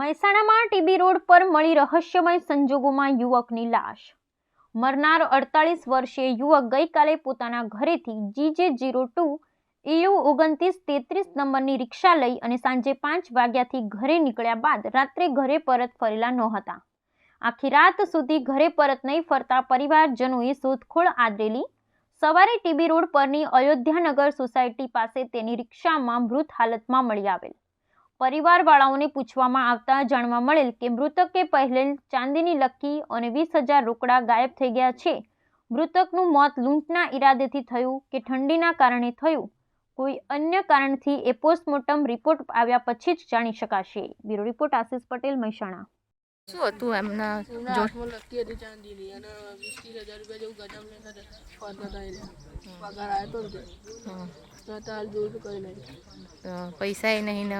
મહેસાણામાં TB road પર મળી રહસ્યમય સંજોગોમાં યુવકની લાશ. મરનાર અડતાલીસ વર્ષીય યુવક ગઈકાલે પોતાના ઘરેથી જીજે જીરો ટુ ઇયુ ઓગણત્રીસ તેત્રીસ નંબરની રિક્ષા લઈ અને સાંજે પાંચ વાગ્યાથી ઘરે નીકળ્યા બાદ રાત્રે ઘરે પરત ફરેલા નહોતા. આખી રાત સુધી ઘરે પરત નહીં ફરતા પરિવારજનોએ શોધખોળ આદરેલી. સવારે ટીબી રોડ પરની અયોધ્યાનગર સોસાયટી પાસે તેની રિક્ષામાં મૃત હાલતમાં મળી આવેલ. પરિવારવાળાઓને પૂછવામાં આવતા જાણવા મળેલ કે મૃતકે પહેલેલ ચાંદીની લક્કી અને વીસ હજાર રોકડા ગાયબ થઈ ગયા છે. મૃતકનું મોત લૂંટના ઈરાદેથી થયું કે ઠંડીના કારણે થયું? કોઈ અન્ય કારણથી એ પોસ્ટમોર્ટમ રિપોર્ટ આવ્યા પછી જ જાણી શકાશે. Bureau report Ashish Patel Mehsana. શું હતું એમના એમના જોડ હાથમાં લકી હતી ચાંદીની અને વીસ ત્રીસ હજાર રૂપિયા જેવું ગજામ લઈને ફરતા હતા પગાર આવ્યો તો પૈસા એ નહીં ને.